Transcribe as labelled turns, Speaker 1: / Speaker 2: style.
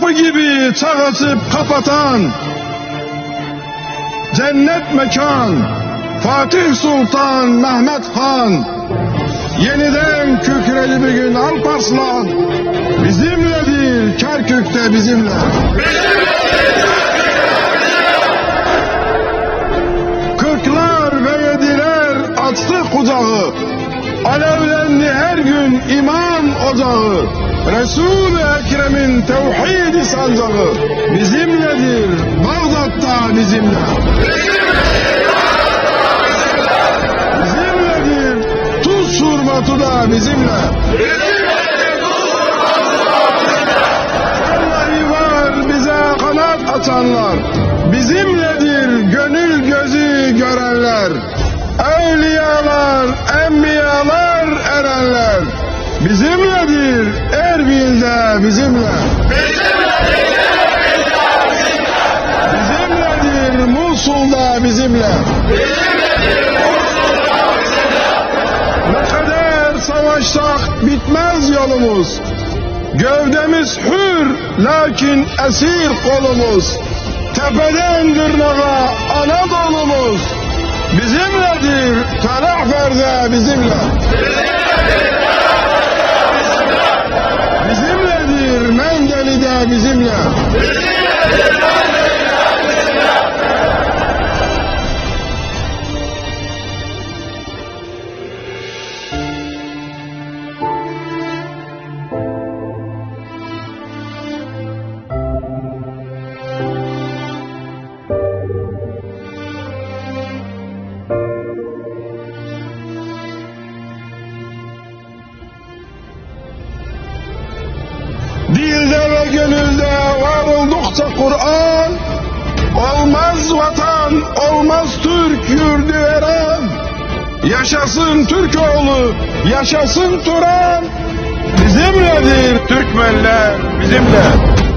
Speaker 1: Kapı gibi çağ açıp kapatan Cennet mekan Fatih Sultan Mehmet Han. Yeniden kükreli bir gün Alparslan. Bizimledir Kerkük'te bizimle. Kırklar ve yediler açtı kucağı. Alevlendi her gün iman ocağı Resul-i Ekrem'in tevhid sancağı. Bizimledir Bağdat'ta bizimle Bizimledir Tuz hurmatı da bizimle Vallahi var bize kanat açanlar. Bizimledir Bizimledir Erbil'de bizimle. Bizimledir Musul'da bizimle. Ne kadar savaşsak bitmez yolumuz. Gövdemiz hür lakin esir kolumuz. Tepeden tırnağa Anadolu'muz. Bizimledir Kalahfer'de bizimle. Bizimledir Mendeli'de bizimle Dilde ve gönülde var oldukça Kur'an. Olmaz vatan, olmaz Türk yurdu eren Yaşasın Türkoğlu, yaşasın Turan. Bizimledir Türkmenler, bizimle